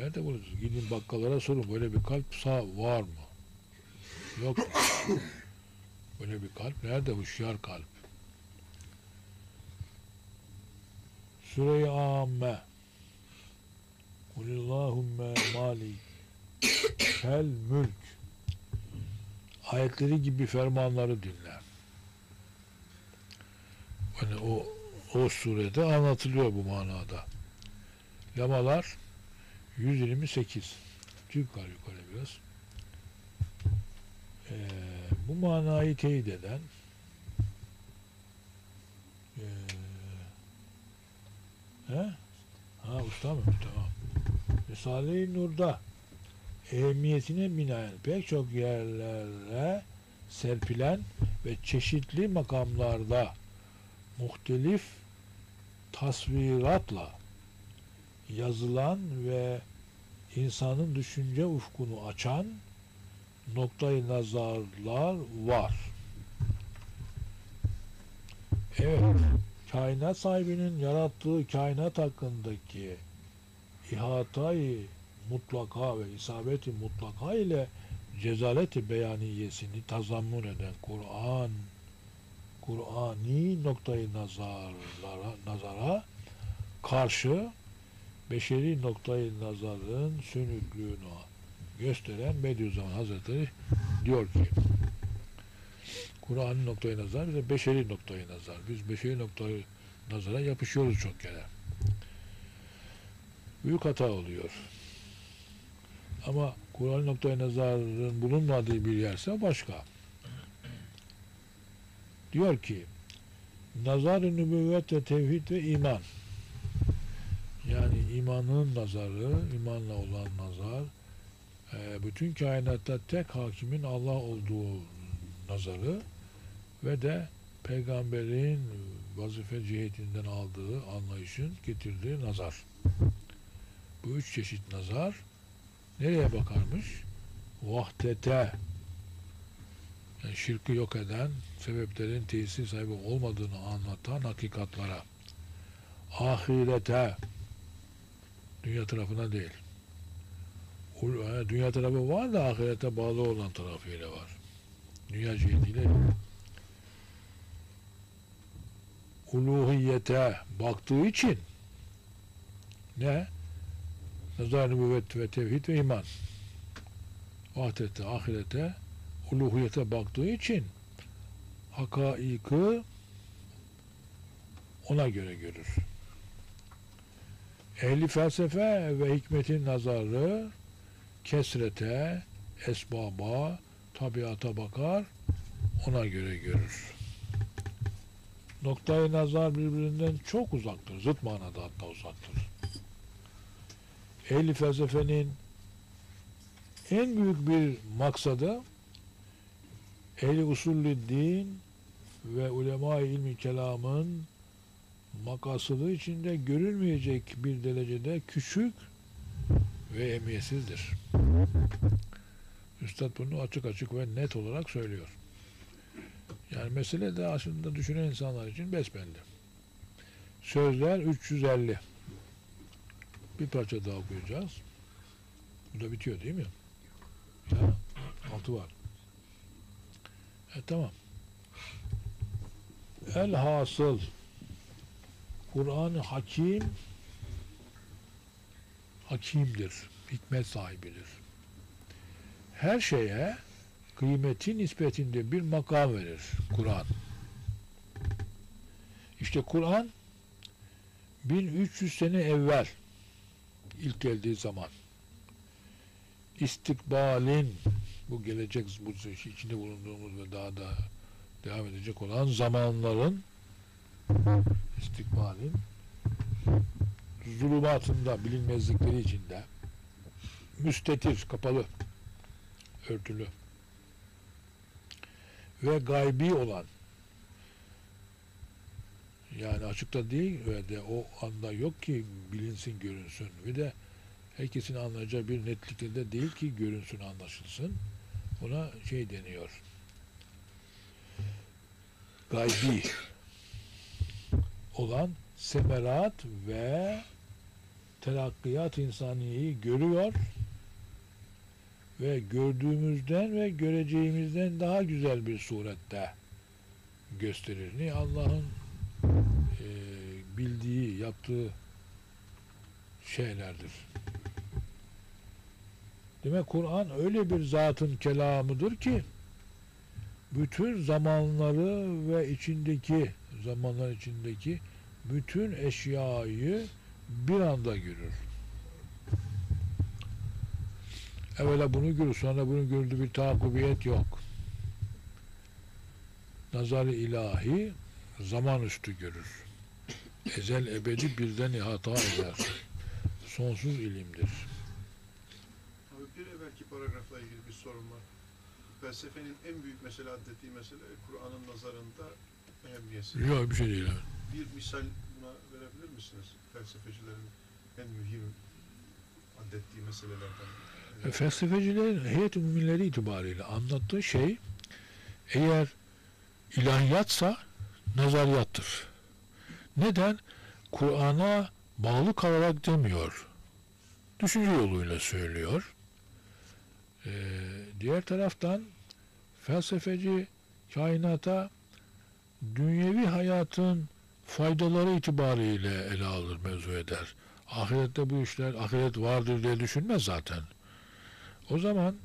Nerede buluyorsunuz? Gidin bakkallara sorun. Böyle bir kalp sağ var mı? Yok. Böyle bir kalp nerede? Huşyar kalp. Sure-i Amme Kulillahümme mali kel mülk ayetleri gibi fermanları dinle. Hani o o surede anlatılıyor bu manada. Lamalar 128 yukarı yukarı biraz. Ee, bu manayı teyit eden ee, he? Ha usta mı? Tamam. Risale-i Nur'da ehemmiyetine binaen pek çok yerlere serpilen ve çeşitli makamlarda muhtelif tasviratla yazılan ve insanın düşünce ufkunu açan noktayı nazarlar var. Evet, kainat sahibinin yarattığı kainat hakkındaki ihatayı mutlaka ve isabeti mutlaka ile cezaleti beyaniyesini tazammun eden Kur'an Kur'ani noktayı nazarlara, nazara karşı beşeri noktayı nazarın sönüklüğünü gösteren Bediüzzaman Hazretleri diyor ki Kur'an'ın noktayı nazar bir beşeri noktayı nazar. Biz beşeri noktayı nazara yapışıyoruz çok kere. Büyük hata oluyor. Ama Kur'an noktayı nazarın bulunmadığı bir yerse başka. Diyor ki nazar-ı nübüvvet ve tevhid ve iman yani imanın nazarı, imanla olan nazar e, bütün kainatta tek hakimin Allah olduğu nazarı ve de peygamberin vazife cihetinden aldığı anlayışın getirdiği nazar. Bu üç çeşit nazar nereye bakarmış? Vahdete yani şirki yok eden sebeplerin tesir sahibi olmadığını anlatan hakikatlara ahirete dünya tarafına değil e, dünya tarafı var da ahirete bağlı olan tarafıyla var dünya cihetiyle yok uluhiyete baktığı için ne? Nazar nübüvvet ve tevhid ve iman vahdete, ahirete uluhiyete baktığı için hakaiki ona göre görür. Ehli felsefe ve hikmetin nazarı kesrete, esbaba, tabiata bakar, ona göre görür. Noktayı nazar birbirinden çok uzaktır. Zıt manada hatta uzaktır. Ehli felsefenin en büyük bir maksadı ehli usulü din ve ulema ilmi kelamın makasıdı içinde görülmeyecek bir derecede küçük ve emniyetsizdir. Üstad bunu açık açık ve net olarak söylüyor. Yani mesele de aslında düşünen insanlar için besbelli. Sözler 350. Bir parça daha okuyacağız. Bu da bitiyor değil mi? Ya, altı var. E tamam. El hasıl Kur'an hakim hakimdir. Hikmet sahibidir. Her şeye kıymeti nispetinde bir makam verir Kur'an. İşte Kur'an 1300 sene evvel ilk geldiği zaman istikbalin bu gelecek bu içinde bulunduğumuz ve daha da devam edecek olan zamanların istikbalin zulümatında bilinmezlikleri içinde müstetir, kapalı örtülü ve gaybi olan yani açıkta değil ve de o anda yok ki bilinsin, görünsün ve de herkesin anlayacağı bir netlikte de değil ki görünsün, anlaşılsın. Buna şey deniyor. Gaybi olan semerat ve terakkiyat insaniyeyi görüyor ve gördüğümüzden ve göreceğimizden daha güzel bir surette gösterir. Allah'ın e, bildiği, yaptığı şeylerdir. Demek Kur'an öyle bir zatın kelamıdır ki bütün zamanları ve içindeki zamanlar içindeki bütün eşyayı bir anda görür. Evvela bunu görür, sonra bunu gördü bir takubiyet yok. Nazar-ı ilahi zaman üstü görür. Ezel ebedi birden ihata eder. Sonsuz ilimdir. Abi bir evvelki paragrafla ilgili bir sorun var. Felsefenin en büyük mesele adettiği mesele Kur'an'ın nazarında ehemmiyetsiz. Yok bir şey değil. Bir misal buna verebilir misiniz? Felsefecilerin en mühim adettiği meselelerden. E, Felsefecilerin heyet müminleri itibariyle anlattığı şey eğer ilahiyatsa nazariyattır. Neden? Kur'an'a bağlı kalarak demiyor. Düşünce yoluyla söylüyor. Ee, diğer taraftan felsefeci kainata dünyevi hayatın faydaları itibariyle ele alır, mevzu eder. Ahirette bu işler ahiret vardır diye düşünmez zaten. O zaman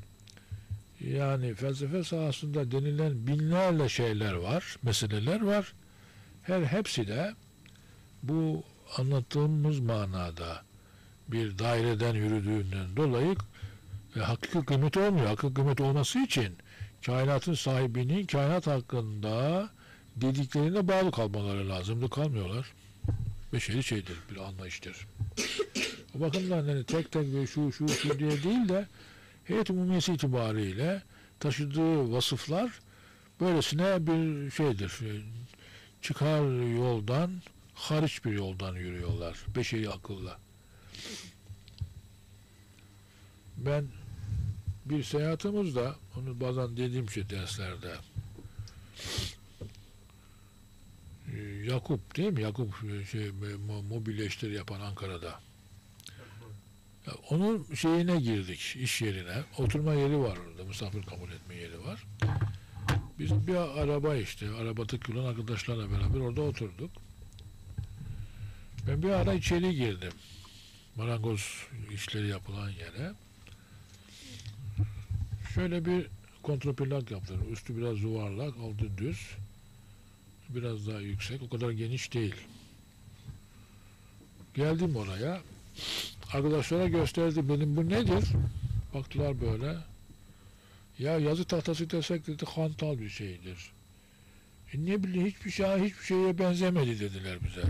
yani felsefe sahasında denilen binlerle şeyler var, meseleler var. Her hepsi de bu anlattığımız manada bir daireden yürüdüğünden dolayı e, hakiki kıymet olmuyor. Hakiki kıymet olması için kainatın sahibinin kainat hakkında dediklerine bağlı kalmaları lazımdı. Kalmıyorlar. Beşeri şeydir, bir anlayıştır. O bakımdan hani tek tek ve şu şu şu diye değil de heyet umumiyesi itibariyle taşıdığı vasıflar böylesine bir şeydir. Çıkar yoldan, hariç bir yoldan yürüyorlar. Beşeri akılla. Ben bir seyahatimizde, onu bazen dediğim şey derslerde, Yakup değil mi? Yakup e, şey, mo- mobilya yapan Ankara'da. Onun şeyine girdik, iş yerine. Oturma yeri var orada, misafir kabul etme yeri var. Biz bir araba işte, arabadaki olan arkadaşlarla beraber orada oturduk. Ben bir ara içeri girdim. Marangoz işleri yapılan yere. Şöyle bir kontrapilak yaptılar. Üstü biraz yuvarlak, altı düz. Biraz daha yüksek, o kadar geniş değil. Geldim oraya. Arkadaşlara gösterdi benim bu nedir? Baktılar böyle. Ya yazı tahtası desek dedi hantal bir şeydir. E ne bileyim hiçbir şey hiçbir şeye benzemedi dediler bize.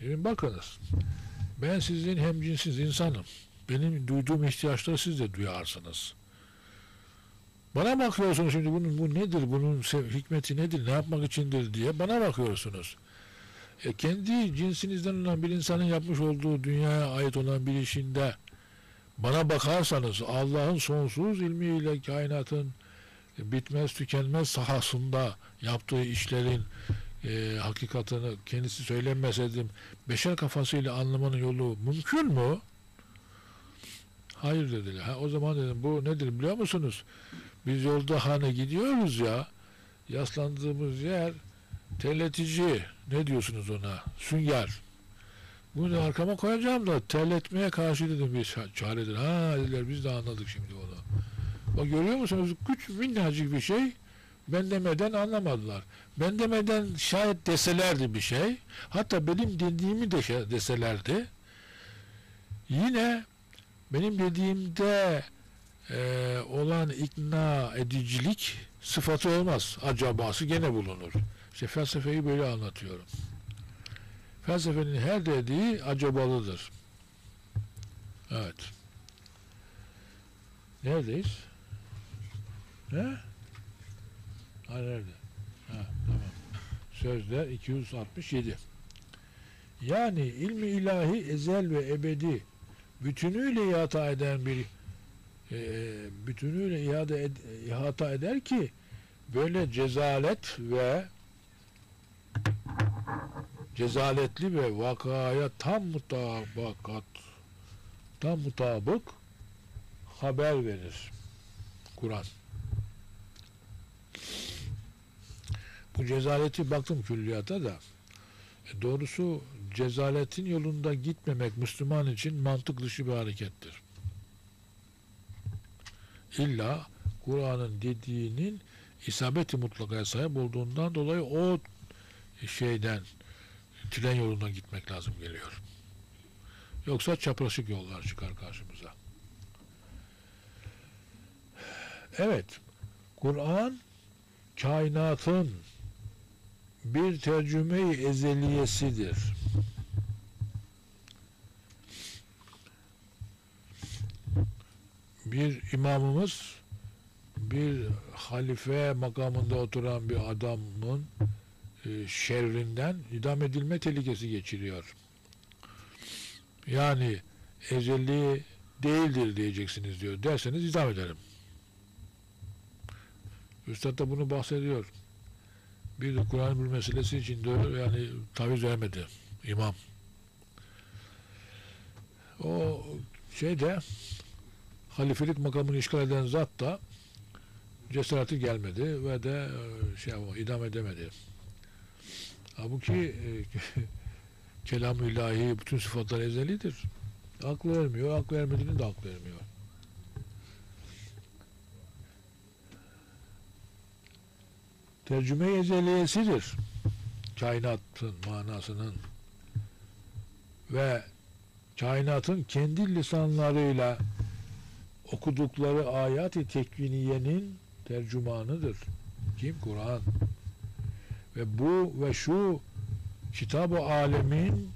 Dedim bakınız. Ben sizin hemcinsiz insanım. Benim duyduğum ihtiyaçları siz de duyarsınız. Bana bakıyorsunuz şimdi bunun bu nedir, bunun hikmeti nedir, ne yapmak içindir diye bana bakıyorsunuz. E kendi cinsinizden olan bir insanın yapmış olduğu dünyaya ait olan bir işinde bana bakarsanız Allah'ın sonsuz ilmiyle kainatın bitmez tükenmez sahasında yaptığı işlerin e, hakikatını kendisi söylemeseydim beşer kafasıyla anlamanın yolu mümkün mü? Hayır dediler. Ha, o zaman dedim bu nedir biliyor musunuz? Biz yolda hane gidiyoruz ya yaslandığımız yer terletici ne diyorsunuz ona? Sünger. Bunu arkama koyacağım da terletmeye karşı dedim bir ça- çaredir. Ha dediler biz de anladık şimdi onu. Bak görüyor musunuz? Küçük minnacık bir şey. Ben demeden anlamadılar. Ben demeden şayet deselerdi bir şey. Hatta benim dediğimi de deselerdi. Yine benim dediğimde e, olan ikna edicilik sıfatı olmaz. Acabası gene bulunur. İşte felsefeyi böyle anlatıyorum. Felsefenin her dediği acabalıdır. Evet. Neredeyiz? Ne? Ha nerede? Ha tamam. Sözler 267. Yani ilmi ilahi ezel ve ebedi bütünüyle ihata eden bir e, bütünüyle ihade ed- ihata eder ki böyle cezalet ve cezaletli ve vakaya tam mutabakat tam mutabık haber verir Kur'an. Bu cezaleti baktım külliyata da e, doğrusu cezaletin yolunda gitmemek Müslüman için mantık dışı bir harekettir. İlla Kur'an'ın dediğinin isabeti mutlakaya sahip olduğundan dolayı o şeyden tren yoluna gitmek lazım geliyor. Yoksa çapraşık yollar çıkar karşımıza. Evet, Kur'an kainatın bir tercüme-i ezeliyesidir. Bir imamımız bir halife makamında oturan bir adamın e, şerrinden idam edilme tehlikesi geçiriyor. Yani ezeli değildir diyeceksiniz diyor. Derseniz idam ederim. Üstad da bunu bahsediyor. Bir de Kur'an bir meselesi için de yani taviz vermedi imam. O şeyde halifelik makamını işgal eden zat da cesareti gelmedi ve de e, şey idam edemedi. Halbuki e, kelam-ı ilahi bütün sıfatlar ezelidir. Aklı vermiyor, aklı vermediğinin de aklı vermiyor. Tercüme-i ezeliyesidir. Kainatın manasının ve kainatın kendi lisanlarıyla okudukları ayat-ı tekviniyenin tercümanıdır. Kim? Kur'an. Ve bu ve şu kitab-ı alemin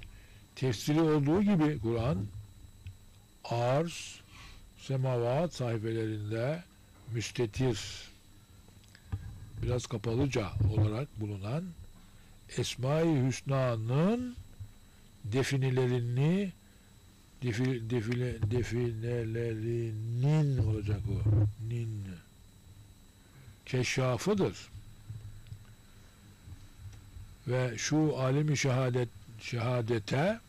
tefsiri olduğu gibi Kur'an arz, semavat sayfelerinde müstetir biraz kapalıca olarak bulunan Esma-i Hüsna'nın definelerini defi, defile, definelerinin olacak o. Nin. Keşafıdır. Ve şu alemi şehadet şehadete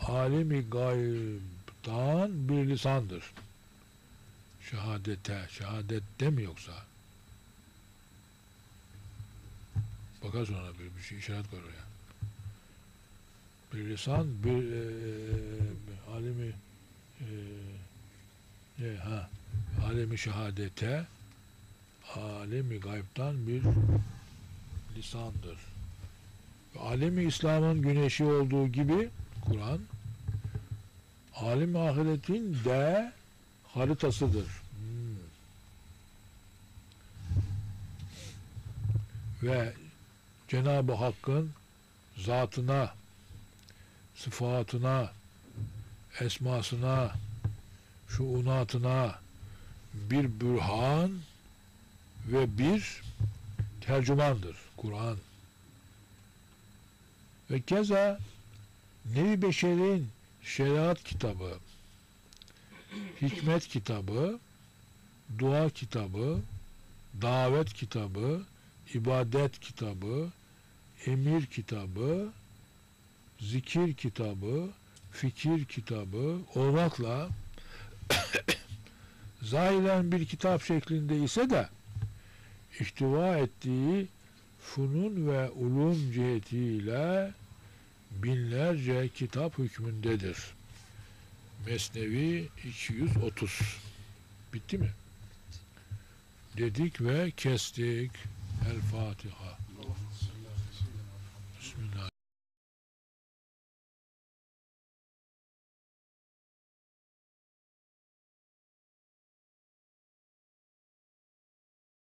alemi gaybtan bir lisandır. Şehadete şehadette mi yoksa. Bakar sonra bir, bir şey işaret koy oraya bir lisan bir e, alemi e, ne ha alemi şehadete alemi gaybtan bir lisandır. Alemi İslam'ın güneşi olduğu gibi Kur'an alim ahiretin de haritasıdır. Hmm. Ve Cenab-ı Hakk'ın zatına, sıfatına, esmasına, şuunatına bir bürhan ve bir tercümandır Kur'an. Ve keza Nevi Beşer'in şeriat kitabı, hikmet kitabı, dua kitabı, davet kitabı, ibadet kitabı, emir kitabı, zikir kitabı, fikir kitabı olmakla zahiren bir kitap şeklinde ise de ihtiva ettiği funun ve ulum cihetiyle binlerce kitap hükmündedir. Mesnevi 230 bitti mi? Dedik ve kestik. El Fatiha.